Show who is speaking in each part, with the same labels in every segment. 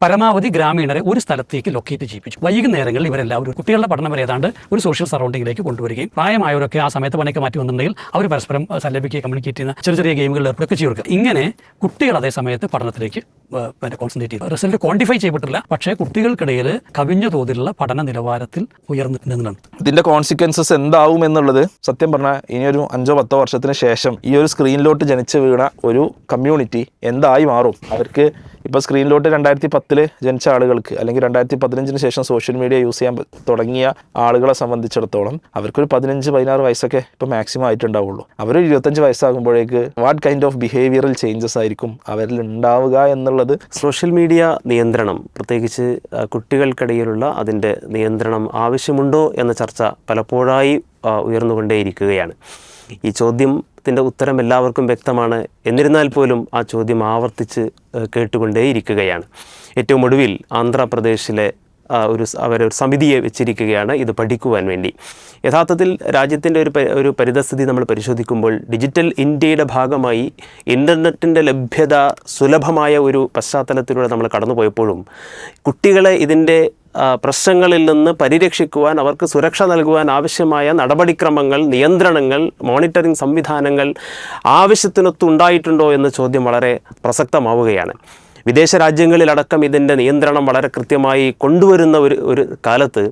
Speaker 1: പരമാവധി ഗ്രാമീണരെ ഒരു സ്ഥലത്തേക്ക് ലൊക്കേറ്റ് ചെയ്യിപ്പിച്ചു. വൈകുന്നേരങ്ങളിൽ ഇവരെല്ലാവരും കുട്ടികളുടെ പഠനം വരെ ഏതാണ്ട് ഒരു സോഷ്യൽ സറൗണ്ടിങ്ങിലേക്ക് കൊണ്ടുവരികയും പ്രായമായവരൊക്കെ ആ സമയത്ത് പണിയൊക്കെ മാറ്റി വന്നിട്ടുണ്ടെങ്കിൽ അവർ പരസ്പരം അഹ്, സല്ലപിക്കുകയും കമ്മ്യൂണിക്കേറ്റ് ചെയ്യുന്ന ചെറിയ ചെറിയ ഗെയിമുകളിൽ ഏർപ്പെടുകയൊക്കെ ചെയ്തു കൊടുക്കുക ഇങ്ങനെ കുട്ടികൾ അതേ സമയത്ത് പഠനത്തിലേക്ക് കോൺസെൻട്രേറ്റ് ചെയ്തു. റിസൾട്ട് ക്വാണ്ടിഫൈ ചെയ്യപ്പെട്ടില്ല പക്ഷേ കുട്ടികൾക്കിടയിൽ കവിഞ്ഞ തോതിലുള്ള പഠന നിലവാരത്തിൽ ഉയർന്നിട്ടുണ്ടെന്നാണ്
Speaker 2: ഇതിന്റെ കോൺസിക്വൻസസ് എന്താവും എന്നുള്ളത് സത്യം പറഞ്ഞാൽ ഇനി ഒരു അഞ്ചോ പത്തോ വർഷത്തിന് ശേഷം ഈ ഒരു സ്ക്രീനിലോട്ട് ജനിച്ചു വീണ ഒരു കമ്മ്യൂണിറ്റി എന്തായി മാറും? അവർക്ക് ഇപ്പോൾ സ്ക്രീനിലോട്ട് രണ്ടായിരത്തി പത്തിൽ ജനിച്ച ആളുകൾക്ക് അല്ലെങ്കിൽ രണ്ടായിരത്തി പതിനഞ്ചിന് ശേഷം സോഷ്യൽ മീഡിയ യൂസ് ചെയ്യാൻ തുടങ്ങിയ ആളുകളെ സംബന്ധിച്ചിടത്തോളം അവർക്കൊരു പതിനഞ്ച് പതിനാറ് വയസ്സൊക്കെ ഇപ്പോൾ മാക്സിമം ആയിട്ടുണ്ടാവുള്ളൂ. അവർ ഇരുപത്തഞ്ച് വയസ്സാകുമ്പോഴേക്ക് what kind of behavioural changes ആയിരിക്കും അവരിൽ ഉണ്ടാവുക എന്നുള്ളത്
Speaker 3: സോഷ്യൽ മീഡിയ നിയന്ത്രണം പ്രത്യേകിച്ച് കുട്ടികൾക്കിടയിലുള്ള അതിന്റെ നിയന്ത്രണം ആവശ്യമുണ്ടോ എന്ന ചർച്ച പലപ്പോഴായി ഉയർന്നുകൊണ്ടേയിരിക്കുകയാണ്. ഈ ചോദ്യത്തിന്റെ ഉത്തരം എല്ലാവർക്കും വ്യക്തമാണ്. എന്നിരുന്നാൽ പോലും ആ ചോദ്യം ആവർത്തിച്ച് കേട്ടുകൊണ്ടേയിരിക്കുകയാണ്. ഏറ്റവും ഒടുവിൽ ആന്ധ്രാപ്രദേശിലെ ഒരു അവരൊരു സമിതിയെ വെച്ചിരിക്കുകയാണ് ഇത് പഠിക്കുവാൻ വേണ്ടി. യഥാർത്ഥത്തിൽ രാജ്യത്തിന്റെ ഒരു ഒരു പരിതസ്ഥിതി നമ്മൾ പരിശോധിക്കുമ്പോൾ ഡിജിറ്റൽ ഇന്ത്യയുടെ ഭാഗമായി ഇന്റർനെറ്റിന്റെ ലഭ്യത സുലഭമായ ഒരു പശ്ചാത്തലത്തിലൂടെ നമ്മൾ കടന്നുപോയപ്പോഴും കുട്ടികളെ ഇതിന്റെ പ്രശ്നങ്ങളിൽ നിന്ന് പരിരക്ഷിക്കുവാൻ അവർക്ക് സുരക്ഷ നൽകുവാൻ ആവശ്യമായ നടപടിക്രമങ്ങൾ നിയന്ത്രണങ്ങൾ മോണിറ്ററിംഗ് സംവിധാനങ്ങൾ ആവശ്യത്തിനൊത്തുണ്ടായിട്ടുണ്ടോ എന്ന ചോദ്യം വളരെ പ്രസക്തമാവുകയാണ്. വിദേശ രാജ്യങ്ങളിലടക്കം ഇതിന്റെ നിയന്ത്രണം വളരെ കൃത്യമായി കൊണ്ടുവരുന്ന ഒരു ഒരു കാലത്ത്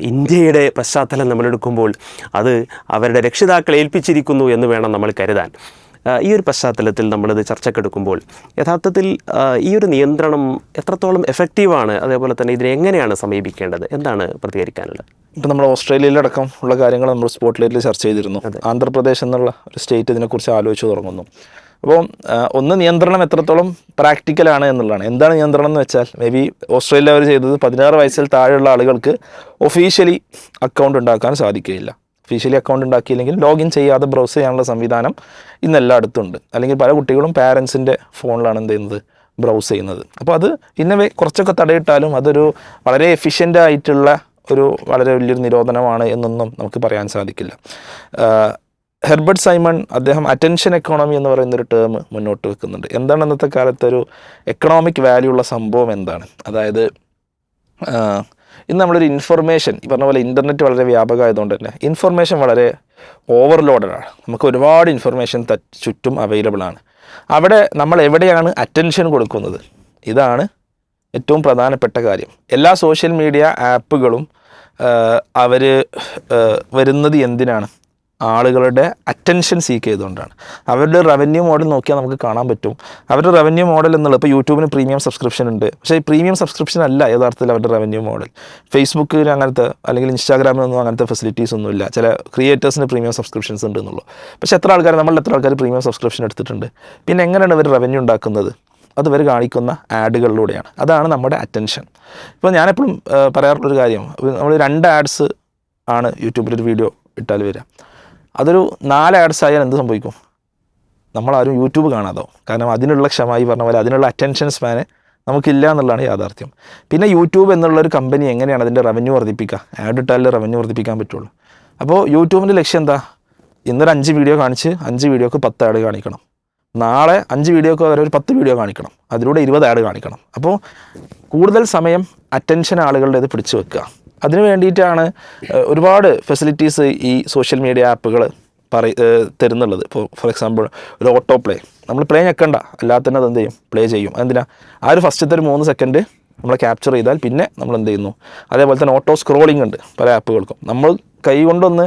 Speaker 3: ഇന്ത്യയുടെ പശ്ചാത്തലം നമ്മളെടുക്കുമ്പോൾ അത് അവരുടെ രക്ഷിതാക്കളെ ഏൽപ്പിച്ചിരിക്കുന്നു എന്ന് വേണം നമ്മൾ കരുതാൻ. ഈ ഒരു പശ്ചാത്തലത്തിൽ നമ്മളിത് ചർച്ചക്കെടുക്കുമ്പോൾ യഥാർത്ഥത്തിൽ ഈ ഒരു നിയന്ത്രണം എത്രത്തോളം എഫക്റ്റീവാണ് അതേപോലെ തന്നെ ഇതിനെ എങ്ങനെയാണ് സമീപിക്കേണ്ടത്? എന്താണ് പ്രതികരിക്കാനുള്ളത്?
Speaker 2: ഇപ്പം നമ്മൾ ഓസ്ട്രേലിയയിലടക്കം ഉള്ള കാര്യങ്ങൾ നമ്മൾ സ്പോട്ട് ലൈറ്റിൽ ചർച്ച ചെയ്തിരുന്നു. ആന്ധ്രാപ്രദേശ് എന്നുള്ള ഒരു സ്റ്റേറ്റ് ഇതിനെക്കുറിച്ച് ആലോചിച്ച് തുടങ്ങുന്നു. അപ്പോൾ ഒന്ന് നിയന്ത്രണം എത്രത്തോളം പ്രാക്ടിക്കലാണ് എന്നുള്ളതാണ്. എന്താണ് നിയന്ത്രണം എന്ന് വെച്ചാൽ മേ ബി ഓസ്ട്രേലിയ അവർ ചെയ്തത് പതിനാറ് വയസ്സിൽ താഴെയുള്ള ആളുകൾക്ക് ഒഫീഷ്യലി അക്കൗണ്ട് ഉണ്ടാക്കാൻ സാധിക്കുകയില്ല. ഒഫീഷ്യലി അക്കൗണ്ട് ഉണ്ടാക്കിയില്ലെങ്കിൽ ലോഗിൻ ചെയ്യാതെ ബ്രൗസ് ചെയ്യാനുള്ള സംവിധാനം ഇന്ന് ഉണ്ട് അല്ലെങ്കിൽ പല കുട്ടികളും പാരൻസിന്റെ ഫോണിലാണ് എന്ത് ചെയ്യുന്നത്? ബ്രൗസ് ചെയ്യുന്നത്. അപ്പോൾ അത് ഇന്നവേ കുറച്ചൊക്കെ തടയിട്ടാലും അതൊരു വളരെ എഫിഷ്യന്റ് ആയിട്ടുള്ള ഒരു വളരെ വലിയൊരു നിരോധനമാണ് എന്നൊന്നും നമുക്ക് പറയാൻ സാധിക്കില്ല. ഹെർബർട്ട് സൈമൺ അദ്ദേഹം അറ്റൻഷൻ എക്കോണമി എന്ന് പറയുന്ന ഒരു ടേം മുന്നോട്ട് വെക്കുന്നുണ്ട്. എന്താണ് അന്നത്തെ കാലത്ത് ഒരു എക്കണോമിക് വാല്യൂ ഉള്ള സംഭവം എന്താണ്? അതായത് ഇന്ന് നമ്മളൊരു ഇൻഫർമേഷൻ ഈ പറഞ്ഞ പോലെ ഇന്റർനെറ്റ് വളരെ വ്യാപകമായതുകൊണ്ട് തന്നെ ഇൻഫർമേഷൻ വളരെ ഓവർലോഡഡാണ് നമുക്ക് ഒരുപാട് ഇൻഫർമേഷൻ ചുറ്റും അവൈലബിൾ ആണ്. അവിടെ നമ്മൾ എവിടെയാണ് അറ്റൻഷൻ കൊടുക്കുന്നത്? ഇതാണ് ഏറ്റവും പ്രധാനപ്പെട്ട കാര്യം. എല്ലാ സോഷ്യൽ മീഡിയ ആപ്പുകളും അവർ വരുന്നത് എന്തിനാണ്? ആളുകളുടെ അറ്റൻഷൻ സീക്ക് ചെയ്തുകൊണ്ടാണ്. അവരുടെ റവന്യൂ മോഡൽ നോക്കിയാൽ നമുക്ക് കാണാൻ പറ്റും. അവരുടെ റവന്യൂ മോഡൽ എന്നുള്ളത് ഇപ്പോൾ യൂട്യൂബിന് പ്രീമിയം സബ്സ്ക്രിപ്ഷൻ ഉണ്ട്. പക്ഷേ ഈ പ്രീമിയം സബ്സ്ക്രിപ്ഷൻ അല്ല യഥാർത്ഥത്തിൽ അവരുടെ റവന്യൂ മോഡൽ ഫേസ്ബുക്കിൽ അങ്ങനത്തെ അല്ലെങ്കിൽ ഇൻസ്റ്റാഗ്രാമിലൊന്നും അങ്ങനത്തെ ഫെസിലിറ്റീസ് ഒന്നുമില്ല ചില ക്രിയേറ്റേഴ്സിന് പ്രീമിയം സബ്സ്ക്രിപ്ഷൻസ് ഉണ്ട് എന്നുള്ളൂ. പക്ഷേ എത്ര ആൾക്കാർ നമ്മൾ എത്ര ആൾക്കാർ പ്രീമിയം സബ്സ്ക്രിപ്ഷൻ എടുത്തിട്ടുണ്ട്? പിന്നെ എങ്ങനെയാണ് ഇവർ റവന്യൂ ഉണ്ടാക്കുന്നത്? അത് ഇവർ കാണിക്കുന്ന ആഡുകളിലൂടെയാണ് അതാണ് നമ്മുടെ അറ്റൻഷൻ ഇപ്പോൾ ഞാനെപ്പോഴും പറയാറുള്ളൊരു കാര്യം. നമ്മൾ രണ്ട് ആഡ്സ് ആണ് യൂട്യൂബിലൊരു വീഡിയോ ഇട്ടാൽ വരിക. അതൊരു നാല് ആഡ്സ് ആയാൽ എന്ത് സംഭവിക്കും? നമ്മളാരും യൂട്യൂബ് കാണാതോ കാരണം അതിനുള്ള ക്ഷമ ഈ പറഞ്ഞ പോലെ അതിനുള്ള അറ്റൻഷൻ സ്പാന് നമുക്കില്ല എന്നുള്ളതാണ് യാഥാർത്ഥ്യം. പിന്നെ യൂട്യൂബ് എന്നുള്ള ഒരു കമ്പനി എങ്ങനെയാണ് അതിന്റെ റവന്യൂ വർദ്ധിപ്പിക്കുക? ആഡ് ഇട്ടാലേ റവന്യൂ വർദ്ധിപ്പിക്കാൻ പറ്റുള്ളൂ. അപ്പോൾ യൂട്യൂബിന്റെ ലക്ഷ്യം എന്താ? ഇന്നൊരു അഞ്ച് വീഡിയോ കാണിച്ച് അഞ്ച് വീഡിയോക്ക് പത്ത് ആഡ് കാണിക്കണം. നാളെ അഞ്ച് വീഡിയോക്ക് വരെ ഒരു പത്ത് വീഡിയോ കാണിക്കണം. അതിലൂടെ ഇരുപത് ആഡ് കാണിക്കണം. അപ്പോൾ കൂടുതൽ സമയം അറ്റൻഷൻ ആളുകളുടെ ഇത് പിടിച്ചു വെക്കുക. അതിന് വേണ്ടിയിട്ടാണ് ഒരുപാട് ഫെസിലിറ്റീസ് ഈ സോഷ്യൽ മീഡിയ ആപ്പുകൾ പറ തരുന്നുള്ളത്. ഇപ്പോൾ ഫോർ എക്സാമ്പിൾ ഒരു ഓട്ടോ പ്ലേ നമ്മൾ പ്ലേ ഞെക്കണ്ട. അല്ലാതെ തന്നെ അത് എന്ത് ചെയ്യും? പ്ലേ ചെയ്യും. എന്തിനാ ആ ഒരു ഫസ്റ്റത്തെ ഒരു മൂന്ന് സെക്കൻഡ് നമ്മൾ ക്യാപ്ചർ ചെയ്താൽ പിന്നെ നമ്മൾ എന്ത് ചെയ്യുന്നു? അതേപോലെ തന്നെ ഓട്ടോ സ്ക്രോളിംഗ് ഉണ്ട് പല ആപ്പുകൾക്കും നമ്മൾ കൈ കൊണ്ടൊന്ന്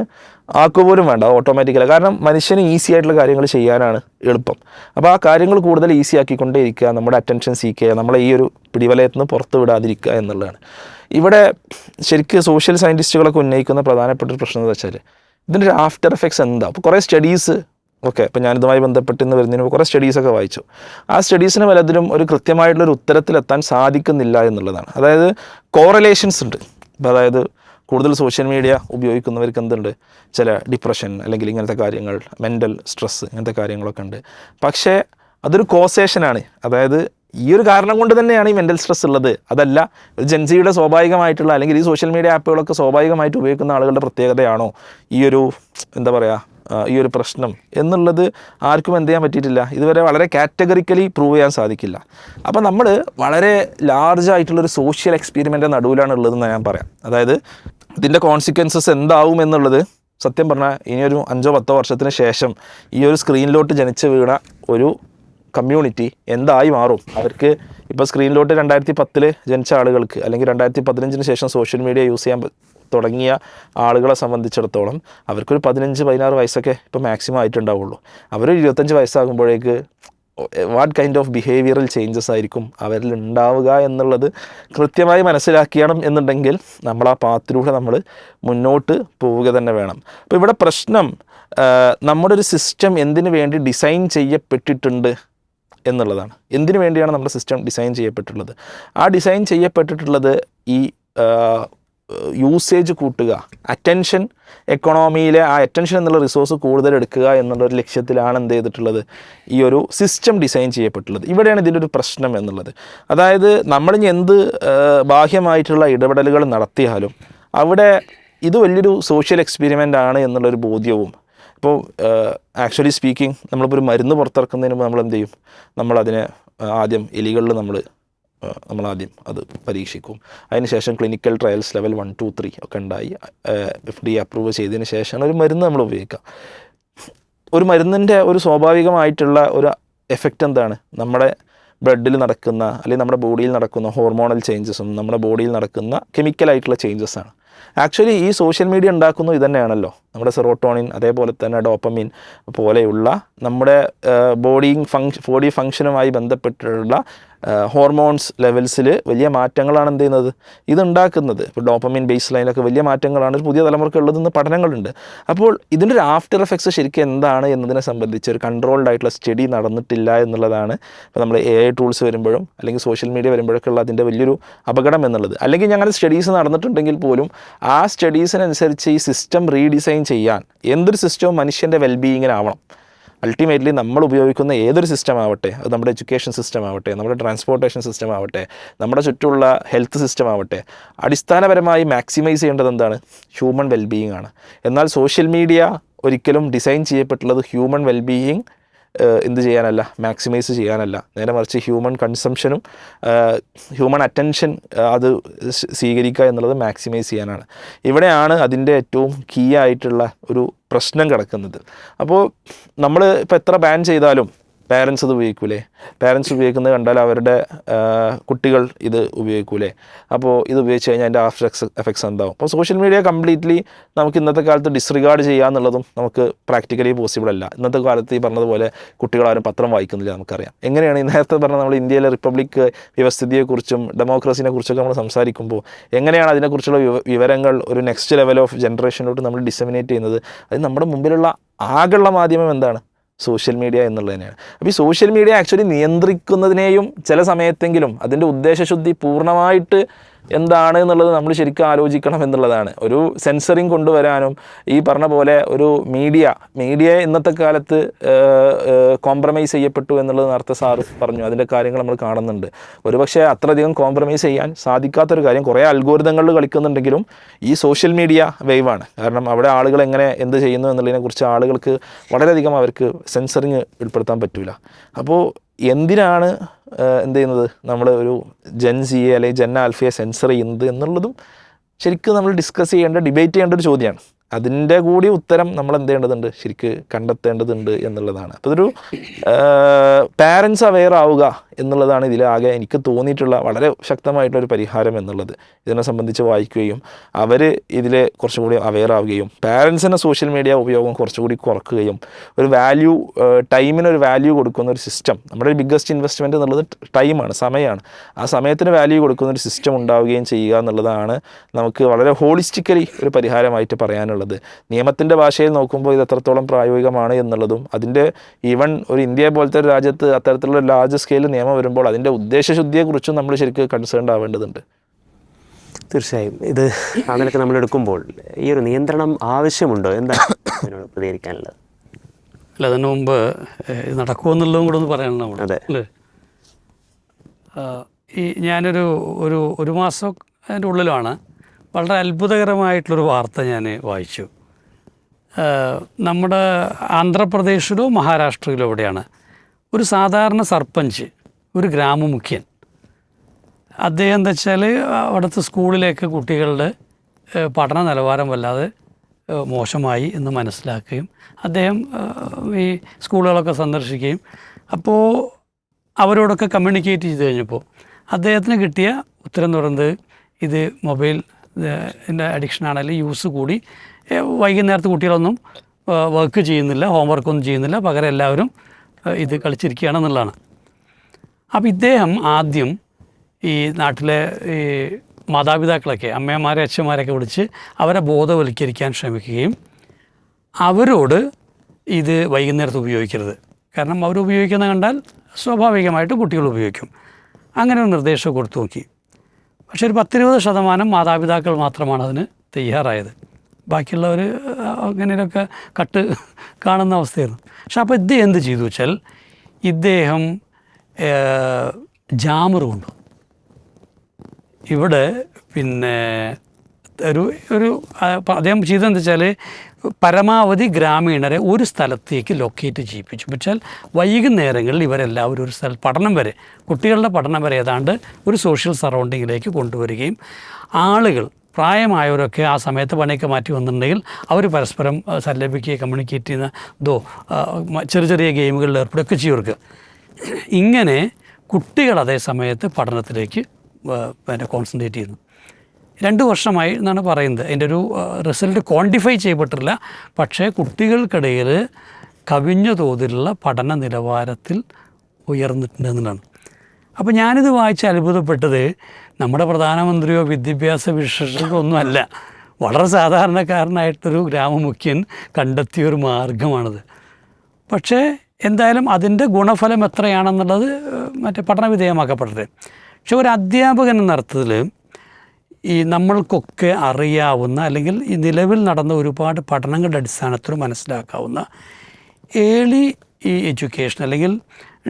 Speaker 2: ആക്കുക പോലും വേണ്ട ഓട്ടോമാറ്റിക്കലി കാരണം മനുഷ്യന് ഈസി ആയിട്ടുള്ള കാര്യങ്ങൾ ചെയ്യാനാണ് എളുപ്പം. അപ്പോൾ ആ കാര്യങ്ങൾ കൂടുതൽ ഈസി ആക്കിക്കൊണ്ടേ ഇരിക്കുക നമ്മുടെ അറ്റൻഷൻ സീക്ക് ചെയ്യുക നമ്മളെ ഈ ഒരു പിടിവലയത്തിന് പുറത്ത് വിടാതിരിക്കുക എന്നുള്ളതാണ്. ഇവിടെ ശരിക്കും സോഷ്യൽ സയന്റിസ്റ്റുകളൊക്കെ ഉന്നയിക്കുന്ന പ്രധാനപ്പെട്ട ഒരു പ്രശ്നം എന്ന് വെച്ചാൽ ഇതിന്റെ ഒരു ആഫ്റ്റർ എഫക്ട്സ് എന്താ? അപ്പോൾ കുറേ സ്റ്റഡീസ് ഓക്കെ അപ്പോൾ ഞാനിതുമായി ബന്ധപ്പെട്ട് ഇന്ന് വരുന്നതിന് കുറേ സ്റ്റഡീസൊക്കെ വായിച്ചു. ആ സ്റ്റഡീസിന് പലതിലും ഒരു കൃത്യമായിട്ടുള്ളൊരു ഉത്തരത്തിലെത്താൻ സാധിക്കുന്നില്ല എന്നുള്ളതാണ്. അതായത് കോറലേഷൻസ് ഉണ്ട്. അപ്പോൾ അതായത് കൂടുതൽ സോഷ്യൽ മീഡിയ ഉപയോഗിക്കുന്നവർക്ക് എന്തുണ്ട്? ചില ഡിപ്രഷൻ അല്ലെങ്കിൽ ഇങ്ങനത്തെ കാര്യങ്ങൾ മെന്റൽ സ്ട്രെസ് ഇങ്ങനത്തെ കാര്യങ്ങളൊക്കെ ഉണ്ട്. പക്ഷേ അതൊരു കോസേഷനാണ് അതായത് ഈ ഒരു കാരണം കൊണ്ട് തന്നെയാണ് ഈ മെന്റൽ സ്ട്രെസ് ഉള്ളത്. അതല്ല ജെൻസിയുടെ സ്വാഭാവികമായിട്ടുള്ള അല്ലെങ്കിൽ ഈ സോഷ്യൽ മീഡിയ ആപ്പുകളൊക്കെ സ്വാഭാവികമായിട്ട് ഉപയോഗിക്കുന്ന ആളുകളുടെ പ്രത്യേകതയാണോ ഈ ഒരു എന്താ പറയുക ഈ ഒരു പ്രശ്നം? എന്നുള്ളത് ആർക്കും എന്ത് ചെയ്യാൻ പറ്റിയിട്ടില്ല. ഇതുവരെ വളരെ കാറ്റഗറിക്കലി പ്രൂവ് ചെയ്യാൻ സാധിക്കില്ല. അപ്പോൾ നമ്മൾ വളരെ ലാർജ് ആയിട്ടുള്ളൊരു സോഷ്യൽ എക്സ്പീരിമെന്റ് നടുവിലാണ് ഉള്ളതെന്ന് ഞാൻ പറയാം. അതായത് ഇതിന്റെ കോൺസിക്വൻസസ് എന്താവും എന്നുള്ളത് സത്യം പറഞ്ഞാൽ ഇനിയൊരു അഞ്ചോ പത്തോ വർഷത്തിന് ശേഷം ഈ ഒരു സ്ക്രീനിലോട്ട് ജനിച്ച് വീണ ഒരു കമ്മ്യൂണിറ്റി എന്തായി മാറും? അവർക്ക് ഇപ്പോൾ സ്ക്രീനിലോട്ട് രണ്ടായിരത്തി പത്തിൽ ജനിച്ച ആളുകൾക്ക് അല്ലെങ്കിൽ രണ്ടായിരത്തി പതിനഞ്ചിന് ശേഷം സോഷ്യൽ മീഡിയ യൂസ് ചെയ്യാൻ തുടങ്ങിയ ആളുകളെ സംബന്ധിച്ചിടത്തോളം അവർക്കൊരു പതിനഞ്ച് പതിനാറ് വയസ്സൊക്കെ ഇപ്പോൾ മാക്സിമം ആയിട്ടുണ്ടാവുള്ളൂ. അവർ ഇരുപത്തഞ്ച് വയസ്സാകുമ്പോഴേക്ക് what kind of behavioural changes ആയിരിക്കും അവരിൽ ഉണ്ടാവുക എന്നുള്ളത് കൃത്യമായി മനസ്സിലാക്കിയണം എന്നുണ്ടെങ്കിൽ നമ്മൾ ആ പാത്തിലൂടെ നമ്മൾ മുന്നോട്ട് പോവുക തന്നെ വേണം. അപ്പോൾ ഇവിടെ പ്രശ്നം നമ്മുടെ ഒരു സിസ്റ്റം എന്തിനു വേണ്ടി ഡിസൈൻ ചെയ്യപ്പെട്ടിട്ടുണ്ട് എന്നുള്ളതാണ്. എന്തിനു വേണ്ടിയാണ് നമ്മുടെ സിസ്റ്റം ഡിസൈൻ ചെയ്യപ്പെട്ടിട്ടുള്ളത്? ആ ഡിസൈൻ ചെയ്യപ്പെട്ടിട്ടുള്ളത് ഈ യൂസേജ് കൂട്ടുക അറ്റൻഷൻ എക്കണോമിയിലെ ആ അറ്റൻഷൻ എന്നുള്ള റിസോഴ്സ് കൂടുതൽ എടുക്കുക എന്നുള്ള ഒരു ലക്ഷ്യത്തിലാണ് എന്ത് ചെയ്തിട്ടുള്ളത്? ഈ ഒരു സിസ്റ്റം ഡിസൈൻ ചെയ്യപ്പെട്ടുള്ളത് ഇവിടെയാണ് ഇതിന്റെ ഒരു പ്രശ്നം എന്നുള്ളത്. അതായത് നമ്മളിനി എന്ത് ബാഹ്യമായിട്ടുള്ള ഇടപെടലുകൾ നടത്തിയാലും അവിടെ ഇത് വലിയൊരു സോഷ്യൽ എക്സ്പെരിമെന്റ് ആണ് എന്നുള്ളൊരു ബോധ്യവും ഇപ്പോൾ ആക്ച്വലി സ്പീക്കിംഗ് നമ്മളിപ്പോൾ ഒരു മരുന്ന് പുറത്തിറക്കുന്നതിന് മുമ്പ് നമ്മൾ എന്ത് ചെയ്യും? നമ്മളതിനെ ആദ്യം എലികളിൽ നമ്മൾ ആദ്യം അത് പരീക്ഷിക്കും. അതിനുശേഷം clinical trials level one two three ഒക്കെ ഉണ്ടായി. എഫ് ഡി അപ്രൂവ് ചെയ്തതിന് ശേഷമാണ് ഒരു മരുന്ന് നമ്മൾ ഉപയോഗിക്കുക. ഒരു മരുന്നിന്റെ ഒരു സ്വാഭാവികമായിട്ടുള്ള ഒരു എഫക്റ്റ് എന്താണ്? നമ്മുടെ ബ്ലഡിൽ നടക്കുന്ന അല്ലെങ്കിൽ നമ്മുടെ ബോഡിയിൽ നടക്കുന്ന ഹോർമോണൽ ചേഞ്ചസും നമ്മുടെ ബോഡിയിൽ നടക്കുന്ന കെമിക്കലായിട്ടുള്ള ചേഞ്ചസ് ആണ്. ആക്ച്വലി ഈ സോഷ്യൽ മീഡിയ ഉണ്ടാക്കുന്നു ഇതന്നെയാണല്ലോ നമ്മുടെ സെറോട്ടോണിൻ അതേപോലെ തന്നെ ഡോപ്പമിൻ പോലെയുള്ള നമ്മുടെ ബോഡിങ് ഫങ്ഷ ബോഡി ഫങ്ഷനുമായി ബന്ധപ്പെട്ടുള്ള ഹോർമോൺസ് ലെവൽസിൽ വലിയ മാറ്റങ്ങളാണ് എന്ത് ചെയ്യുന്നത്? ഇതുണ്ടാക്കുന്നത് ഇപ്പോൾ ഡോപ്പമിൻ ബേസ് ലൈനിലൊക്കെ വലിയ മാറ്റങ്ങളാണ്. ഒരു പുതിയ തലമുറയ്ക്ക് ഉള്ളതെന്ന് പഠനങ്ങളുണ്ട്. അപ്പോൾ ഇതിന്റെ ഒരു ആഫ്റ്റർ എഫക്ട്സ് ശരിക്കും എന്താണ് എന്നതിനെ സംബന്ധിച്ച് ഒരു കൺട്രോൾഡ് ആയിട്ടുള്ള സ്റ്റഡി നടന്നിട്ടില്ല എന്നുള്ളതാണ് ഇപ്പോൾ നമ്മൾ എ ഐ ടൂൾസ് വരുമ്പോഴും അല്ലെങ്കിൽ സോഷ്യൽ മീഡിയ വരുമ്പോഴൊക്കെ ഉള്ള അതിന്റെ വലിയൊരു അപകടം എന്നുള്ളത്. അല്ലെങ്കിൽ ഞങ്ങൾ സ്റ്റഡീസ് നടന്നിട്ടുണ്ടെങ്കിൽ പോലും ആ സ്റ്റഡീസിനനുസരിച്ച് ഈ സിസ്റ്റം റീഡിസൈൻ ചെയ്യാൻ എന്തൊരു സിസ്റ്റവും മനുഷ്യന്റെ വെൽബീയിങ്ങിനാവണം അൾട്ടിമേറ്റ്ലി നമ്മൾ ഉപയോഗിക്കുന്ന ഏതൊരു സിസ്റ്റം ആവട്ടെ അത് നമ്മുടെ എഡ്യൂക്കേഷൻ സിസ്റ്റം ആവട്ടെ നമ്മുടെ ട്രാൻസ്പോർട്ടേഷൻ സിസ്റ്റം ആവട്ടെ നമ്മുടെ ചുറ്റുമുള്ള ഹെൽത്ത് സിസ്റ്റം ആവട്ടെ അടിസ്ഥാനപരമായി മാക്സിമൈസ് ചെയ്യേണ്ടത് എന്താണ്? ഹ്യൂമൻ വെൽബീയിങ് ആണ്. എന്നാൽ സോഷ്യൽ മീഡിയ ഒരിക്കലും ഡിസൈൻ ചെയ്യപ്പെട്ടുള്ളത് ഹ്യൂമൻ വെൽബീയിങ് എന്ത് ചെയ്യാനല്ല മാക്സിമൈസ് ചെയ്യാനല്ല. നേരെ മറിച്ച് ഹ്യൂമൻ കൺസംഷനും ഹ്യൂമൻ അറ്റൻഷൻ അത് സ്വീകരിക്കുക എന്നുള്ളത് മാക്സിമൈസ് ചെയ്യാനാണ്. ഇവിടെയാണ് അതിന്റെ ഏറ്റവും കീ ആയിട്ടുള്ള ഒരു പ്രശ്നം കിടക്കുന്നത്. അപ്പോൾ നമ്മൾ ഇപ്പോൾ എത്ര ബാൻ ചെയ്താലും പാരൻസ് ഇത് ഉപയോഗിക്കൂലേ? പാരൻസ് ഉപയോഗിക്കുന്നത് കണ്ടാൽ അവരുടെ കുട്ടികൾ ഇത് ഉപയോഗിക്കൂലേ? അപ്പോൾ ഇത് ഉപയോഗിച്ച് കഴിഞ്ഞാൽ അതിന്റെ ആഫ്റ്റർ എഫക്ട്സ് എന്താവും? അപ്പോൾ സോഷ്യൽ മീഡിയ കംപ്ലീറ്റ്ലി നമുക്ക് ഇന്നത്തെ കാലത്ത് ഡിസ്റിഗാർഡ് ചെയ്യുക എന്നുള്ളതും നമുക്ക് പ്രാക്ടിക്കലി പോസിബിൾ അല്ല. ഇന്നത്തെ കാലത്ത് ഈ പറഞ്ഞതുപോലെ കുട്ടികളാരും പത്രം വായിക്കുന്നില്ല നമുക്കറിയാം. എങ്ങനെയാണ് നേരത്തെ പറഞ്ഞ നമ്മൾ ഇന്ത്യയിലെ റിപ്പബ്ലിക് വ്യവസ്ഥിതിയെക്കുറിച്ചും ഡെമോക്രസിനെ കുറിച്ചൊക്കെ നമ്മൾ സംസാരിക്കുമ്പോൾ എങ്ങനെയാണ് അതിനെക്കുറിച്ചുള്ള വിവരങ്ങൾ ഒരു നെക്സ്റ്റ് ലെവൽ ഓഫ് ജനറേഷനിലോട്ട് നമ്മൾ ഡിസമിനേറ്റ് ചെയ്യുന്നത്? അത് നമ്മുടെ മുമ്പിലുള്ള ആകെയുള്ള മാധ്യമം എന്താണ്? സോഷ്യൽ മീഡിയ എന്നുള്ളത് തന്നെയാണ് അപ്പോൾ ഈ സോഷ്യൽ മീഡിയ ആക്ച്വലി നിയന്ത്രിക്കുന്നതിനെയും ചില സമയത്തെങ്കിലും അതിന്റെ ഉദ്ദേശശുദ്ധി പൂർണമായിട്ട് എന്താണ് എന്നുള്ളത് നമ്മൾ ശരിക്കും ആലോചിക്കണം എന്നുള്ളതാണ്. ഒരു സെൻസറിങ് കൊണ്ടുവരാനും ഈ പറഞ്ഞ പോലെ ഒരു മീഡിയ മീഡിയ ഇന്നത്തെ കാലത്ത് കോംപ്രമൈസ് ചെയ്യപ്പെട്ടു എന്നുള്ളത് നേരത്തെ സാറ് പറഞ്ഞു. അതിന്റെ കാര്യങ്ങൾ നമ്മൾ കാണുന്നുണ്ട്. ഒരുപക്ഷെ അത്രയധികം കോംപ്രമൈസ് ചെയ്യാൻ സാധിക്കാത്തൊരു കാര്യം കുറേ അൽഗോരിതങ്ങളിൽ കളിക്കുന്നുണ്ടെങ്കിലും ഈ സോഷ്യൽ മീഡിയ വേവാണ് കാരണം അവിടെ ആളുകൾ എങ്ങനെ എന്ത് ചെയ്യുന്നു എന്നുള്ളതിനെക്കുറിച്ച് ആളുകൾക്ക് വളരെയധികം അവർക്ക് സെൻസറിങ് ഉൾപ്പെടുത്താൻ പറ്റില്ല അപ്പോൾ എന്തിനാണ് എന്ത് ചെയ്യുന്നത്? നമ്മൾ ഒരു ജെൻ സിയെ അല്ലെങ്കിൽ ജെൻ ആൽഫയെ സെൻസർ ചെയ്യുന്നത് എന്നുള്ളതും ശരിക്കും നമ്മൾ ഡിസ്കസ് ചെയ്യേണ്ട ഡിബേറ്റ് ചെയ്യേണ്ട ഒരു ചോദ്യമാണ്. അതിന്റെ കൂടി ഉത്തരം നമ്മൾ എന്ത് ചെയ്യേണ്ടതുണ്ട്? ശരിക്ക് കണ്ടെത്തേണ്ടതുണ്ട് എന്നുള്ളതാണ്. അപ്പോൾ ഇതൊരു പാരൻസ് അവെയർ ആവുക എന്നുള്ളതാണ് ഇതിലാകെ എനിക്ക് തോന്നിയിട്ടുള്ള വളരെ ശക്തമായിട്ടുള്ള ഒരു പരിഹാരം എന്നുള്ളത്. ഇതിനെ സംബന്ധിച്ച് വായിക്കുകയും അവർ ഇതിൽ കുറച്ചും കൂടി അവെയർ ആവുകയും പാരൻസിന്റെ സോഷ്യൽ മീഡിയ ഉപയോഗം കുറച്ചുകൂടി കുറക്കുകയും ഒരു വാല്യൂ ടൈമിനൊരു വാല്യൂ കൊടുക്കുന്ന ഒരു സിസ്റ്റം നമ്മുടെ ഒരു ബിഗ്ഗസ്റ്റ് ഇൻവെസ്റ്റ്മെന്റ് എന്നുള്ളത് ടൈമാണ് സമയമാണ്. ആ സമയത്തിന് വാല്യൂ കൊടുക്കുന്ന ഒരു സിസ്റ്റം ഉണ്ടാവുകയും ചെയ്യുക എന്നുള്ളതാണ് നമുക്ക് വളരെ ഹോളിസ്റ്റിക്കലി ഒരു പരിഹാരമായിട്ട് പറയാനുള്ളത്. നിയമത്തിന്റെ ഭാഷയിൽ നോക്കുമ്പോൾ ഇത് എത്രത്തോളം പ്രായോഗികമാണ് എന്നുള്ളതും അതിന്റെ ഈവൺ ഒരു ഇന്ത്യ പോലത്തെ ഒരു രാജ്യത്ത് അത്തരത്തിലുള്ള ലാർജ് സ്കെയിൽ നിയമം വരുമ്പോൾ അതിന്റെ ഉദ്ദേശശുദ്ധിയെക്കുറിച്ചും നമ്മൾ ശരിക്കും കൺസേൺഡ് ആവേണ്ടതുണ്ട്.
Speaker 3: തീർച്ചയായും. ഇത് അങ്ങനെയൊക്കെ നമ്മൾ എടുക്കുമ്പോൾ ഈ ഒരു നിയന്ത്രണം ആവശ്യമുണ്ടോ? എന്താണ് ഇതിനോട് പ്രതികരിക്കാനുള്ളത്?
Speaker 1: അല്ല അതിന് മുമ്പ് ഇത് നടക്കുമെന്നുള്ളതും കൂടെ ഒന്ന് പറയണം നമ്മൾ.
Speaker 3: അതെ.
Speaker 1: അല്ലേ? ആ, ഈ ഞാനൊരു ഒരു ഒരു മാസം അതിന്റെ ഉള്ളിലാണ് വളരെ അത്ഭുതകരമായിട്ടുള്ളൊരു വാർത്ത ഞാൻ വായിച്ചു. നമ്മുടെ ആന്ധ്രാപ്രദേശിലോ മഹാരാഷ്ട്രയിലോ എവിടെയാണ് ഒരു സാധാരണ സർപ്പഞ്ച് ഒരു ഗ്രാമമുഖ്യൻ. അദ്ദേഹം എന്താ വെച്ചാൽ അവിടുത്തെ സ്കൂളിലേക്ക് കുട്ടികളുടെ പഠന നിലവാരം വല്ലാതെ മോശമായി എന്ന് മനസ്സിലാക്കുകയും അദ്ദേഹം ഈ സ്കൂളുകളൊക്കെ സന്ദർശിക്കുകയും അപ്പോൾ അവരോടൊക്കെ കമ്മ്യൂണിക്കേറ്റ് ചെയ്ത് കഴിഞ്ഞപ്പോൾ അദ്ദേഹത്തിന് കിട്ടിയ ഉത്തരം പറയുന്നത് ഇത് മൊബൈൽ എന്റെ അഡിക്ഷനാണെങ്കിൽ യൂസ് കൂടി. വൈകുന്നേരത്ത് കുട്ടികളൊന്നും വർക്ക് ചെയ്യുന്നില്ല ഹോംവർക്കൊന്നും ചെയ്യുന്നില്ല പകരം എല്ലാവരും ഇത് കളിച്ചിരിക്കുകയാണെന്നുള്ളതാണ് അപ്പോൾ ഇദ്ദേഹം ആദ്യം ഈ നാട്ടിലെ ഈ മാതാപിതാക്കളൊക്കെ അമ്മമാരെ അച്ഛന്മാരെയൊക്കെ വിളിച്ച് അവരെ ബോധവൽക്കരിക്കാൻ ശ്രമിക്കുകയും അവരോട് ഇത് വൈകുന്നേരത്ത് ഉപയോഗിക്കരുത്. കാരണം അവർ ഉപയോഗിക്കുന്ന കണ്ടാൽ സ്വാഭാവികമായിട്ട് കുട്ടികൾ ഉപയോഗിക്കും. അങ്ങനെ ഒരു നിർദ്ദേശം കൊടുത്തു നോക്കി. പക്ഷേ ഒരു പത്തിരുപത് ശതമാനം മാതാപിതാക്കൾ മാത്രമാണ് അതിന് തയ്യാറായത്. ബാക്കിയുള്ളവർ അങ്ങനെയൊക്കെ കട്ട് കാണുന്ന അവസ്ഥയായിരുന്നു. പക്ഷെ അപ്പോൾ ഇദ്ദേഹം എന്ത് ചെയ്തു വെച്ചാൽ ഇദ്ദേഹം ജാമർ കൊണ്ടു. ഇവിടെ പിന്നെ ഒരു ഒരു അദ്ദേഹം ചെയ്തതെന്ന് വെച്ചാൽ പരമാവധി ഗ്രാമീണരെ ഒരു സ്ഥലത്തേക്ക് ലൊക്കേറ്റ് ചെയ്യിപ്പിച്ചു. വെച്ചാൽ വൈകുന്നേരങ്ങളിൽ ഇവരെല്ലാവരും ഒരു സ്ഥലം പഠനം വരെ കുട്ടികളുടെ പഠനം വരെ ഏതാണ്ട് ഒരു സോഷ്യൽ സറൗണ്ടിങ്ങിലേക്ക് കൊണ്ടുവരികയും ആളുകൾ പ്രായമായവരൊക്കെ ആ സമയത്ത് പണിയൊക്കെ മാറ്റി വന്നിട്ടുണ്ടെങ്കിൽ അവർ പരസ്പരം സല്ലപിക്കുകയും കമ്മ്യൂണിക്കേറ്റ് ചെയ്യുന്ന ഇതോ ചെറിയ ചെറിയ ഗെയിമുകളിൽ ഏർപ്പെടുകയൊക്കെ ചെയ്യവർക്ക് ഇങ്ങനെ കുട്ടികൾ അതേ സമയത്ത് പഠനത്തിലേക്ക് പിന്നെ കോൺസെൻട്രേറ്റ് ചെയ്യുന്നു. രണ്ട് വർഷമായി എന്നാണ് പറയുന്നത്. അതിന്റെ ഒരു റിസൾട്ട് ക്വാണ്ടിഫൈ ചെയ്യപ്പെട്ടിട്ടില്ല. പക്ഷേ കുട്ടികൾക്കിടയിൽ കവിഞ്ഞ തോതിലുള്ള പഠന നിലവാരത്തിൽ ഉയർന്നിട്ടുണ്ട് എന്നുള്ളതാണ്. അപ്പോൾ ഞാനിത് വായിച്ച് അത്ഭുതപ്പെട്ടത് നമ്മുടെ പ്രധാനമന്ത്രിയോ വിദ്യാഭ്യാസ വിശേഷങ്ങളോ ഒന്നുമല്ല. വളരെ സാധാരണക്കാരനായിട്ടൊരു ഗ്രാമമുഖ്യൻ കണ്ടെത്തിയ ഒരു മാർഗമാണിത്. പക്ഷേ എന്തായാലും അതിന്റെ ഗുണഫലം എത്രയാണെന്നുള്ളത് മറ്റേ പഠനവിധേയമാക്കപ്പെട്ടത്. പക്ഷെ ഒരു അധ്യാപകൻ എന്ന അർത്ഥത്തിൽ ഈ നമ്മൾക്കൊക്കെ അറിയാവുന്ന അല്ലെങ്കിൽ ഈ നിലവിൽ നടന്ന ഒരുപാട് പഠനങ്ങളുടെ അടിസ്ഥാനത്തിൽ മനസ്സിലാക്കാവുന്ന ഏളി ഈ എഡ്യൂക്കേഷൻ അല്ലെങ്കിൽ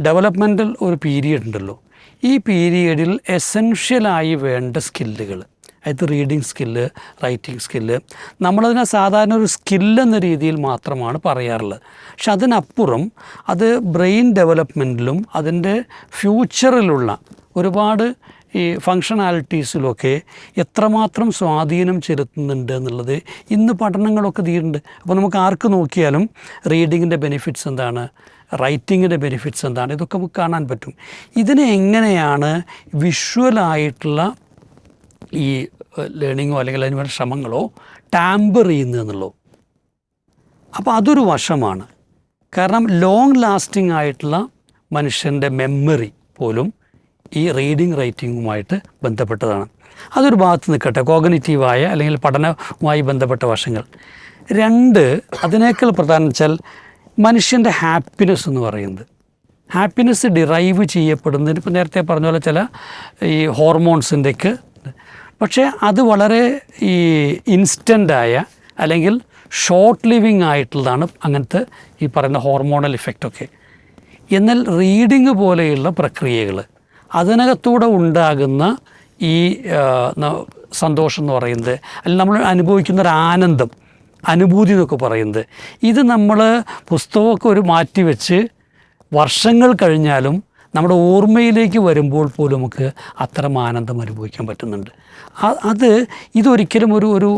Speaker 1: ഡെവലപ്മെന്റൽ ഒരു പീരീഡ് ഉണ്ടല്ലോ ഈ പീരീഡിൽ എസെൻഷ്യലായി വേണ്ട സ്കില്ലുകൾ അതായത് റീഡിങ് സ്കില്ല് റൈറ്റിംഗ് സ്കില്ല് നമ്മളതിനെ സാധാരണ ഒരു സ്കില്ലെന്ന രീതിയിൽ മാത്രമാണ് പറയാറുള്ളത്. പക്ഷെ അതിനപ്പുറം അത് ബ്രെയിൻ ഡെവലപ്മെന്റിലും അതിന്റെ ഫ്യൂച്ചറിലുള്ള ഒരുപാട് ഈ ഫങ്ഷണാലിറ്റീസിലൊക്കെ എത്രമാത്രം സ്വാധീനം ചെലുത്തുന്നുണ്ട് എന്നുള്ളത് ഇന്ന് പഠനങ്ങളൊക്കെ തീരുന്നുണ്ട്. അപ്പോൾ നമുക്ക് ആർക്ക് നോക്കിയാലും റീഡിങ്ങിന്റെ ബെനിഫിറ്റ്സ് എന്താണ്? റൈറ്റിങ്ങിന്റെ ബെനിഫിറ്റ്സ് എന്താണ്? ഇതൊക്കെ നമുക്ക് കാണാൻ പറ്റും. ഇതിനെ എങ്ങനെയാണ് വിഷ്വലായിട്ടുള്ള ഈ ലേണിങ്ങോ അല്ലെങ്കിൽ അതിന് ശ്രമങ്ങളോ ടാമ്പർ ചെയ്യുന്നു എന്നുള്ളൂ. അപ്പോൾ അതൊരു വശമാണ്. കാരണം ലോങ് ലാസ്റ്റിംഗ് ആയിട്ടുള്ള മനുഷ്യന്റെ മെമ്മറി പോലും ഈ റീഡിങ് റൈറ്റിങ്ങുമായിട്ട് ബന്ധപ്പെട്ടതാണ്. അതൊരു ഭാഗത്ത് നിൽക്കട്ടെ. കോഗ്നിറ്റീവായ അല്ലെങ്കിൽ പഠനവുമായി ബന്ധപ്പെട്ട വശങ്ങൾ. രണ്ട് അതിനേക്കാൾ പ്രധാനം വെച്ചാൽ മനുഷ്യന്റെ ഹാപ്പിനെസ് എന്ന് പറയുന്നത്. ഹാപ്പിനെസ് ഡിറൈവ് ചെയ്യപ്പെടുന്നതിന് ഇപ്പോൾ നേരത്തെ പറഞ്ഞ പോലെ ചില ഈ ഹോർമോൺസിന്റെയൊക്കെ പക്ഷേ അത് വളരെ ഈ ഇൻസ്റ്റന്റായ അല്ലെങ്കിൽ ഷോർട്ട് ലിവിങ് ആയിട്ടുള്ളതാണ് അങ്ങനത്തെ ഈ പറയുന്ന ഹോർമോണൽ ഇഫക്റ്റൊക്കെ എന്നാൽ റീഡിങ് പോലെയുള്ള പ്രക്രിയകൾ അതിനകത്തൂടെ ഉണ്ടാകുന്ന ഈ സന്തോഷം എന്ന് പറയുന്നത് അല്ലെങ്കിൽ നമ്മൾ അനുഭവിക്കുന്ന ഒരു ആനന്ദം അനുഭൂതി എന്നൊക്കെ പറയുന്നത് ഇത് നമ്മൾ പുസ്തകമൊക്കെ ഒരു മാറ്റി വെച്ച് വർഷങ്ങൾ കഴിഞ്ഞാലും നമ്മുടെ ഓർമ്മയിലേക്ക് വരുമ്പോൾ പോലും നമുക്ക് അത്തരം ആനന്ദം അനുഭവിക്കാൻ പറ്റുന്നുണ്ട്. അത് ഇതൊരിക്കലും ഒരു ഒരു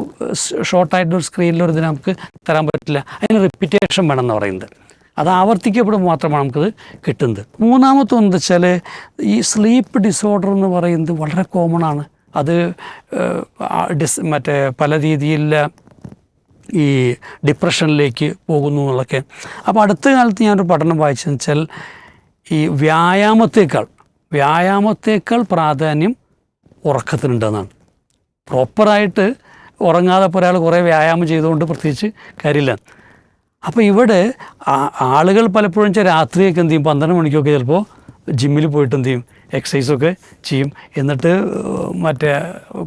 Speaker 1: ഷോർട്ടായിട്ടൊരു സ്ക്രീനിലൊരു ഇതിന് നമുക്ക് തരാൻ പറ്റില്ല. അതിന് റിപ്പിറ്റേഷൻ വേണം എന്ന് പറയുന്നത്. അത് ആവർത്തിക്കപ്പെടുമ്പോൾ മാത്രമാണ് നമുക്കത് കിട്ടുന്നത്. മൂന്നാമത്തെ ഒന്ന് വെച്ചാൽ ഈ സ്ലീപ്പ് ഡിസോർഡർ എന്ന് പറയുന്നത് വളരെ കോമൺ ആണ്. അത് ഡിസ് മറ്റേ പല രീതിയിലുള്ള ഈ ഡിപ്രഷനിലേക്ക് പോകുന്നു എന്നുള്ളതൊക്കെ. അപ്പോൾ അടുത്ത കാലത്ത് ഞാനൊരു പഠനം വായിച്ചെന്ന് വെച്ചാൽ ഈ വ്യായാമത്തേക്കാൾ വ്യായാമത്തേക്കാൾ പ്രാധാന്യം ഉറക്കത്തിനുണ്ടെന്നാണ്. പ്രോപ്പറായിട്ട് ഉറങ്ങാതെ ഒരാൾ കുറേ വ്യായാമം ചെയ്തുകൊണ്ട് പ്രത്യേകിച്ച് കാര്യമില്ല. അപ്പോൾ ഇവിടെ ആളുകൾ പലപ്പോഴും വെച്ചാൽ രാത്രിയൊക്കെ എന്ത് ചെയ്യും? പന്ത്രണ്ട് മണിക്കൊക്കെ ചിലപ്പോൾ ജിമ്മിൽ പോയിട്ട് എന്ത് ചെയ്യും? എക്സസൈസൊക്കെ ചെയ്യും. എന്നിട്ട് മറ്റേ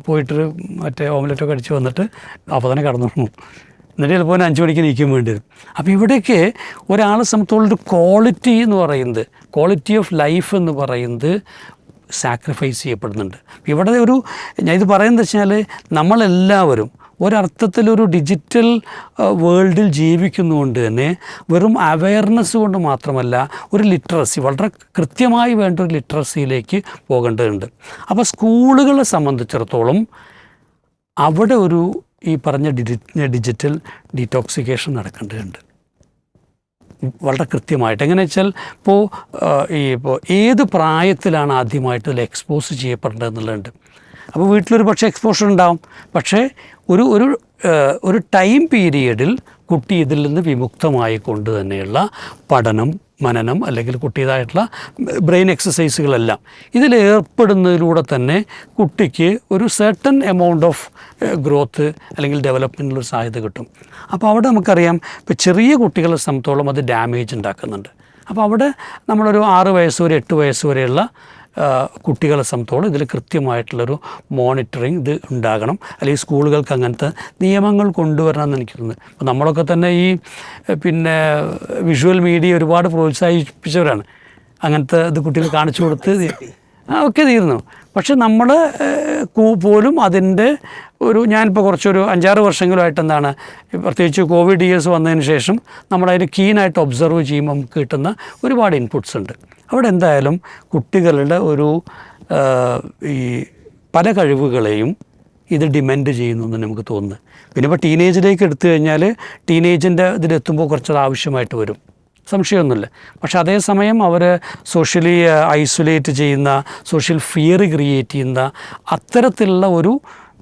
Speaker 1: പോയിട്ട് മറ്റേ ഓംലെറ്റൊക്കെ അടിച്ച് വന്നിട്ട് അപ്പോൾ തന്നെ കടന്നു എന്നിട്ട് ചിലപ്പോൾ ഒരു അഞ്ച് മണിക്ക് നീക്കാൻ വേണ്ടി വരും. അപ്പോൾ ഇവിടെയൊക്കെ ഒരാളെ സംബന്ധിച്ചുള്ള ക്വാളിറ്റി എന്ന് പറയുന്നത് ക്വാളിറ്റി ഓഫ് ലൈഫ് എന്ന് പറയുന്നത് സാക്രിഫൈസ് ചെയ്യപ്പെടുന്നുണ്ട്. ഇവിടെ ഒരു ഞാൻ ഇത് പറയുന്നത് വെച്ചാൽ നമ്മളെല്ലാവരും ഒരർത്ഥത്തിലൊരു ഡിജിറ്റൽ വേൾഡിൽ ജീവിക്കുന്നതുകൊണ്ട് തന്നെ വെറും അവയർനെസ് കൊണ്ട് മാത്രമല്ല ഒരു ലിറ്ററസി വളരെ കൃത്യമായി വേണ്ട ഒരു ലിറ്ററസിയിലേക്ക് പോകേണ്ടതുണ്ട്. അപ്പോൾ സ്കൂളുകളെ സംബന്ധിച്ചിടത്തോളം അവിടെ ഒരു ഈ പറഞ്ഞ ഡിജി ഡിജിറ്റൽ ഡീറ്റോക്സിക്കേഷൻ നടക്കേണ്ടതുണ്ട്. വളരെ കൃത്യമായിട്ട്. എങ്ങനെ വെച്ചാൽ ഇപ്പോൾ ഈ ഇപ്പോൾ ഏത് പ്രായത്തിലാണ് ആദ്യമായിട്ട് ഇതിൽ എക്സ്പോസ് ചെയ്യപ്പെടേണ്ടതെന്നുള്ളതുണ്ട്. അപ്പോൾ വീട്ടിലൊരു പക്ഷേ എക്സ്പോഷർ ഉണ്ടാവും. പക്ഷേ ഒരു ഒരു ഒരു ടൈം പീരിയഡിൽ കുട്ടി ഇതിൽ നിന്ന് വിമുക്തമായി കൊണ്ട് തന്നെയുള്ള പഠനം മനനം അല്ലെങ്കിൽ കുട്ടിയതായിട്ടുള്ള ബ്രെയിൻ എക്സസൈസുകളെല്ലാം ഇതിൽ ഏർപ്പെടുന്നതിലൂടെ തന്നെ കുട്ടിക്ക് ഒരു സെർട്ടൺ എമൗണ്ട് ഓഫ് ഗ്രോത്ത് അല്ലെങ്കിൽ ഡെവലപ്മെന്റിനുള്ള സാധ്യത കിട്ടും. അപ്പോൾ അവിടെ നമുക്കറിയാം ഇപ്പോൾ ചെറിയ കുട്ടികളെ സംബന്ധിച്ചോളം അത് ഡാമേജ് ഉണ്ടാക്കുന്നുണ്ട്. അപ്പോൾ അവിടെ നമ്മളൊരു ആറ് വയസ്സ് വരെ എട്ട് വയസ്സ് വരെയുള്ള കുട്ടികളെ സംബന്ധിച്ചോളം ഇതിൽ കൃത്യമായിട്ടുള്ളൊരു മോണിറ്ററിങ് ഇത് ഉണ്ടാകണം. അല്ലെങ്കിൽ സ്കൂളുകൾക്ക് അങ്ങനത്തെ നിയമങ്ങൾ കൊണ്ടുവരണം എന്ന് എനിക്ക് തോന്നുന്നു. അപ്പോൾ നമ്മളൊക്കെ തന്നെ ഈ പിന്നെ വിഷ്വൽ മീഡിയ ഒരുപാട് പ്രോത്സാഹിപ്പിച്ചവരാണ്. അങ്ങനത്തെ ഇത് കുട്ടികൾ കാണിച്ചു കൊടുത്ത് ഒക്കെ തീർന്നു. പക്ഷെ നമ്മൾ പോലും അതിന്റെ ഒരു ഞാനിപ്പോൾ കുറച്ചൊരു അഞ്ചാറ് വർഷങ്ങളായിട്ട് എന്താണ് പ്രത്യേകിച്ച് കോവിഡ് ഇയേഴ്സ് വന്നതിന് ശേഷം നമ്മളതിന് കീനായിട്ട് ഒബ്സർവ് ചെയ്യുമ്പോൾ നമുക്ക് കിട്ടുന്ന ഒരുപാട് ഇൻപുട്സ് ഉണ്ട്. അവിടെ എന്തായാലും കുട്ടികളുടെ ഒരു ഈ പല കഴിവുകളെയും ഇത് ഡിമെൻഡ് ചെയ്യുന്നു നമുക്ക് തോന്നുന്നു പിന്നെ ഇപ്പോൾ ടീനേജിലേക്ക് എടുത്തു കഴിഞ്ഞാൽ ടീനേജിന്റെ ഇതിലെത്തുമ്പോൾ കുറച്ചത് ആവശ്യമായിട്ട് വരും. സംശയമൊന്നുമില്ല. പക്ഷെ അതേസമയം അവർ സോഷ്യലി ഐസൊലേറ്റ് ചെയ്യുന്ന സോഷ്യൽ ഫിയർ ക്രിയേറ്റ് ചെയ്യുന്ന അത്തരത്തിലുള്ള ഒരു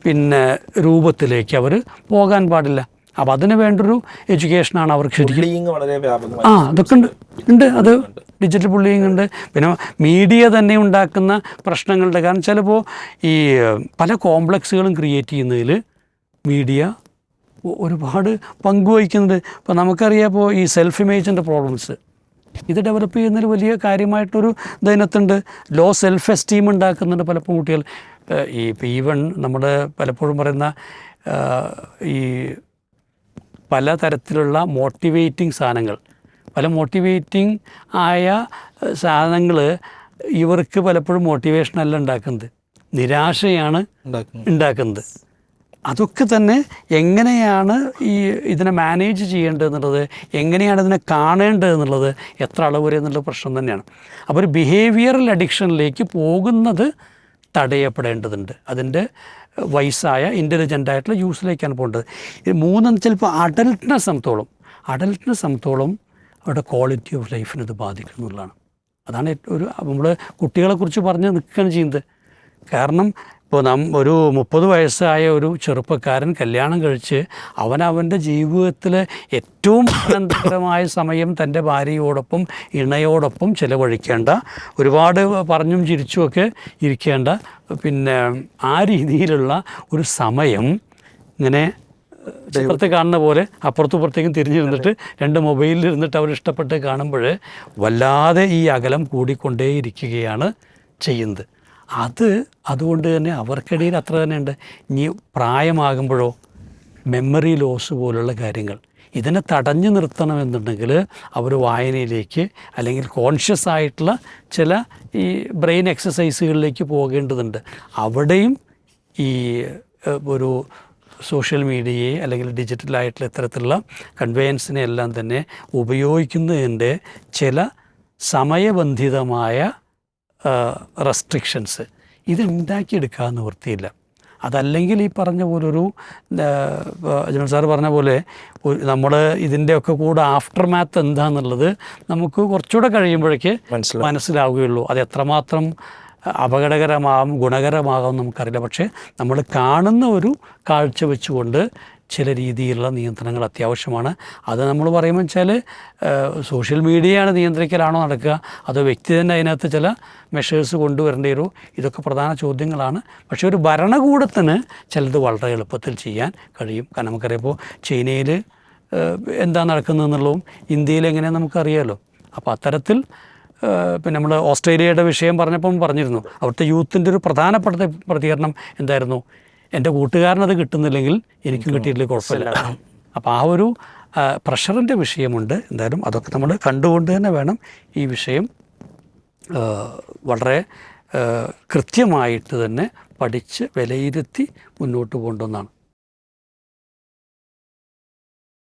Speaker 1: പിന്നെ രൂപത്തിലേക്ക് അവർ പോകാൻ പാടില്ല. അപ്പോൾ അതിന് വേണ്ടൊരു എഡ്യൂക്കേഷനാണ് അവർക്ക് ശരിക്കും ആ അതൊക്കെ ഉണ്ട്. ഉണ്ട് അത് ഡിജിറ്റൽ ബുള്ളിങ് ഉണ്ട്. പിന്നെ മീഡിയ തന്നെ ഉണ്ടാക്കുന്ന പ്രശ്നങ്ങളുണ്ട് കാരണം ചിലപ്പോൾ ഈ പല കോംപ്ലക്സുകളും ക്രിയേറ്റ് ചെയ്യുന്നതിൽ മീഡിയ ഒരുപാട് പങ്കുവഹിക്കുന്നുണ്ട്. ഇപ്പോൾ നമുക്കറിയാം ഇപ്പോൾ ഈ സെൽഫ് ഇമേജിന്റെ പ്രോബ്ലംസ് ഇത് ഡെവലപ്പ് ചെയ്യുന്നതിൽ വലിയ കാര്യമായിട്ടൊരു ഇതിനകത്തുണ്ട് ലോ സെൽഫ് എസ്റ്റീം ഉണ്ടാക്കുന്നുണ്ട് പലപ്പോഴും കുട്ടികൾ. ഈ പി ഈവൺ നമ്മൾ പലപ്പോഴും പറയുന്ന ഈ പല തരത്തിലുള്ള മോട്ടിവേറ്റിംഗ് സാധനങ്ങൾ. പല മോട്ടിവേറ്റിംഗ് ആയ സാധനങ്ങൾ ഇവർക്ക് പലപ്പോഴും മോട്ടിവേഷനല്ല ഉണ്ടാക്കുന്നത്. നിരാശയാണ് ഉണ്ടാക്കുന്നത്. അതൊക്കെ തന്നെ എങ്ങനെയാണ് ഈ ഇതിനെ മാനേജ് ചെയ്യേണ്ടത് എന്നുള്ളത് എങ്ങനെയാണ് ഇതിനെ കാണേണ്ടത് എന്നുള്ളത് എത്ര അളവ് വരെ എന്നുള്ള പ്രശ്നം തന്നെയാണ്. അപ്പോൾ ഒരു ബിഹേവിയറൽ അഡിക്ഷനിലേക്ക് പോകുന്നത് തടയപ്പെടേണ്ടതുണ്ട്. അതിന്റെ വയസ്സായ ഇന്റലിജന്റ് ആയിട്ടുള്ള യൂസിലേക്കാണ് പോകേണ്ടത്. ഇത് മൂന്നെന്ന് ചിലപ്പോൾ അഡൽട്ടിനെ സംബന്ധിച്ചോളം അഡൽട്ടിനെ സംബന്ധിച്ചോളം അവരുടെ ക്വാളിറ്റി ഓഫ് ലൈഫിന് ഇത് ബാധിക്കും എന്നുള്ളതാണ്. അതാണ് ഒരു നമ്മൾ കുട്ടികളെക്കുറിച്ച് പറഞ്ഞ് നിൽക്കുകയാണ് ചെയ്യുന്നത്. കാരണം ഇപ്പോൾ നം ഒരു മുപ്പത് വയസ്സായ ഒരു ചെറുപ്പക്കാരൻ കല്യാണം കഴിച്ച് അവൻ അവന്റെ ജീവിതത്തിൽ ഏറ്റവും ആനന്ദകരമായ സമയം തന്റെ ഭാര്യയോടൊപ്പം ഇണയോടൊപ്പം ചിലവഴിക്കേണ്ട ഒരുപാട് പറഞ്ഞും ചിരിച്ചുമൊക്കെ ഇരിക്കേണ്ട പിന്നെ ആ രീതിയിലുള്ള ഒരു സമയം ഇങ്ങനെ ചിത്രത്തെ കാണുന്ന പോലെ അപ്പുറത്തും ഇപ്പുറത്തേക്കും തിരിഞ്ഞിരുന്നിട്ട് രണ്ട് മൊബൈലിൽ ഇരുന്നിട്ട് അവർ ഇഷ്ടപ്പെട്ട് കാണുമ്പോൾ വല്ലാതെ ഈ അകലം കൂടിക്കൊണ്ടേയിരിക്കുകയാണ് ചെയ്യുന്നത്. അത് അതുകൊണ്ട് തന്നെ അവർക്കിടയിൽ അത്ര തന്നെ ഉണ്ട്. ഇനി പ്രായമാകുമ്പോഴോ മെമ്മറി ലോസ് പോലുള്ള കാര്യങ്ങൾ. ഇതിനെ തടഞ്ഞു നിർത്തണമെന്നുണ്ടെങ്കിൽ അവർ വായനയിലേക്ക് അല്ലെങ്കിൽ കോൺഷ്യസ് ആയിട്ടുള്ള ചില ഈ ബ്രെയിൻ എക്സസൈസുകളിലേക്ക് പോകേണ്ടതുണ്ട്. അവിടെയും ഈ ഒരു സോഷ്യൽ മീഡിയയെ അല്ലെങ്കിൽ ഡിജിറ്റലായിട്ടുള്ള ഇത്തരത്തിലുള്ള കൺവെയൻസിനെ എല്ലാം തന്നെ ഉപയോഗിക്കുന്നതിന്റെ ചില സമയബന്ധിതമായ റെസ്ട്രിക്ഷൻസ് ഇത് ഉണ്ടാക്കിയെടുക്കാൻ നിവൃത്തിയില്ല അതല്ലെങ്കിൽ ഈ പറഞ്ഞ പോലൊരു അജ്മൽ സാർ പറഞ്ഞ പോലെ നമ്മൾ ഇതിന്റെയൊക്കെ കൂടെ ആഫ്റ്റർ മാത്ത് എന്താണെന്നുള്ളത് നമുക്ക് കുറച്ചുകൂടെ കഴിയുമ്പോഴേക്ക്
Speaker 2: മനസ്സിലാവും.
Speaker 1: മനസ്സിലാവുകയുള്ളൂ. അത് എത്രമാത്രം അപകടകരമാകും ഗുണകരമാകും നമുക്കറിയില്ല. പക്ഷേ നമ്മൾ കാണുന്ന ഒരു കാഴ്ച വെച്ചുകൊണ്ട് ചില രീതിയിലുള്ള നിയന്ത്രണങ്ങൾ അത്യാവശ്യമാണ്. അത് നമ്മൾ പറയുമ്പോൾ വെച്ചാൽ സോഷ്യൽ മീഡിയയാണ് നിയന്ത്രിക്കലാണോ നടക്കുക അതോ വ്യക്തി തന്നെ അതിനകത്ത് ചില മെഷേഴ്സ് കൊണ്ടുവരേണ്ടി വരുമോ ഇതൊക്കെ പ്രധാന ചോദ്യങ്ങളാണ്. പക്ഷേ ഒരു ഭരണകൂടത്തിന് ചിലത് വളരെ എളുപ്പത്തിൽ ചെയ്യാൻ കഴിയും. കാരണം നമുക്കറിയാം ഇപ്പോൾ ചൈനയിൽ എന്താ നടക്കുന്നതെന്നുള്ളതും ഇന്ത്യയിൽ എങ്ങനെയാണെന്ന് നമുക്കറിയാമല്ലോ അപ്പോൾ അത്തരത്തിൽ പിന്നെ നമ്മൾ ഓസ്ട്രേലിയയുടെ വിഷയം പറഞ്ഞപ്പം പറഞ്ഞിരുന്നു. അവിടുത്തെ യൂത്തിന്റെ ഒരു പ്രധാനപ്പെട്ട പ്രതികരണം എന്തായിരുന്നു? എന്റെ കൂട്ടുകാരനത് കിട്ടുന്നില്ലെങ്കിൽ എനിക്കും കിട്ടിയിട്ട് കുഴപ്പമില്ല. അപ്പോൾ ആ ഒരു പ്രഷറിന്റെ വിഷയമുണ്ട്. എന്തായാലും അതൊക്കെ നമ്മൾ കണ്ടുകൊണ്ട് തന്നെ വേണം ഈ വിഷയം വളരെ കൃത്യമായിട്ട് തന്നെ പഠിച്ച് വിലയിരുത്തി മുന്നോട്ട് പോകേണ്ടുന്നതാണ്